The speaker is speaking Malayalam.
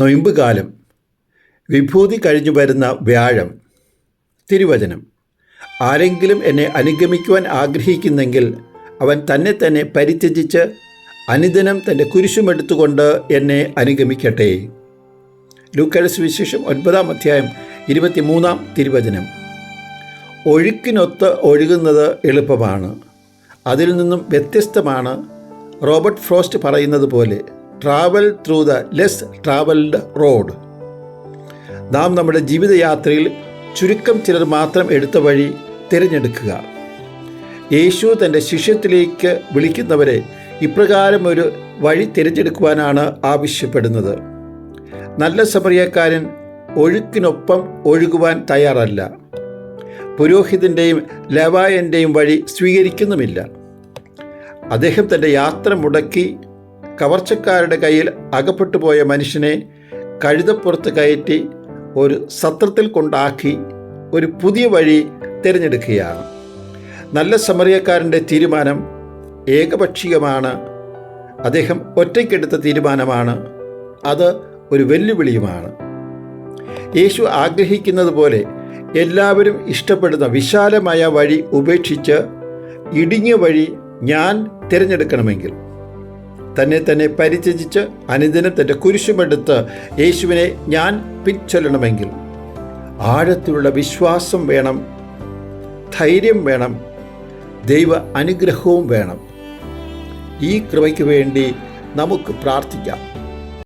നൊയമ്പുകാലം. വിഭൂതി കഴിഞ്ഞു വരുന്ന വ്യാഴം. തിരുവചനം. ആരെങ്കിലും എന്നെ അനുഗമിക്കുവാൻ ആഗ്രഹിക്കുന്നെങ്കിൽ അവൻ തന്നെ തന്നെ പരിത്യജിച്ച് അനുദിനം തന്റെ കുരിശുമെടുത്തുകൊണ്ട് എന്നെ അനുഗമിക്കട്ടെ. ലൂക്കയുടെ സുവിശേഷം ഒൻപതാം അധ്യായം ഇരുപത്തിമൂന്നാം തിരുവചനം. ഒഴുക്കിനൊത്ത് ഒഴുകുന്നത് എളുപ്പമാണ്. അതിൽ നിന്നും വ്യത്യസ്തമാണ് റോബർട്ട് ഫ്രോസ്റ്റ് പറയുന്നത് പോലെ. Travel through the less travelled road നാം നമ്മുടെ ജീവിതയാത്രയിൽ ചുരുക്കം ചിലർ മാത്രം എടുത്ത വഴി തിരഞ്ഞെടുക്കുക. യേശു തന്റെ ശിഷ്യത്തിലേക്ക് വിളിക്കുന്നവരെ ഇപ്രകാരം ഒരു വഴി തിരഞ്ഞെടുക്കുവാനാണ് ആവശ്യപ്പെടുന്നത്. നല്ല സമറിയക്കാരൻ ഒഴുക്കിനൊപ്പം ഒഴുകുവാൻ തയ്യാറല്ല. പുരോഹിതന്റെയും ലവായന്റെയും വഴി സ്വീകരിക്കുന്നുമില്ല. അദ്ദേഹം തന്റെ യാത്ര മുടക്കി കവർച്ചക്കാരുടെ കയ്യിൽ അകപ്പെട്ടു പോയ മനുഷ്യനെ കഴുതപ്പുറത്ത് കയറ്റി ഒരു സത്രത്തിൽ കൊണ്ടാക്കി ഒരു പുതിയ വഴി തിരഞ്ഞെടുക്കുകയാണ്. നല്ല സമറിയക്കാരന്റെ തീരുമാനം ഏകപക്ഷീയമാണ്. അദ്ദേഹം ഒറ്റയ്ക്കെടുത്ത തീരുമാനമാണ്. അത് ഒരു വെല്ലുവിളിയുമാണ്. യേശു ആഗ്രഹിക്കുന്നത് പോലെ എല്ലാവരും ഇഷ്ടപ്പെടുന്ന വിശാലമായ വഴി ഉപേക്ഷിച്ച് ഇടുങ്ങിയ വഴി ഞാൻ തിരഞ്ഞെടുക്കണമെങ്കിൽ തന്നെ തന്നെ പരിത്യജിച്ച് അനുദിനം തന്റെ കുരിശുമെടുത്ത് യേശുവിനെ ഞാൻ പിൻചൊല്ലണമെങ്കിൽ ആഴത്തിലുള്ള വിശ്വാസം വേണം ധൈര്യം വേണം ദൈവ അനുഗ്രഹവും വേണം. ഈ കൃപയ്ക്ക് വേണ്ടി നമുക്ക് പ്രാർത്ഥിക്കാം.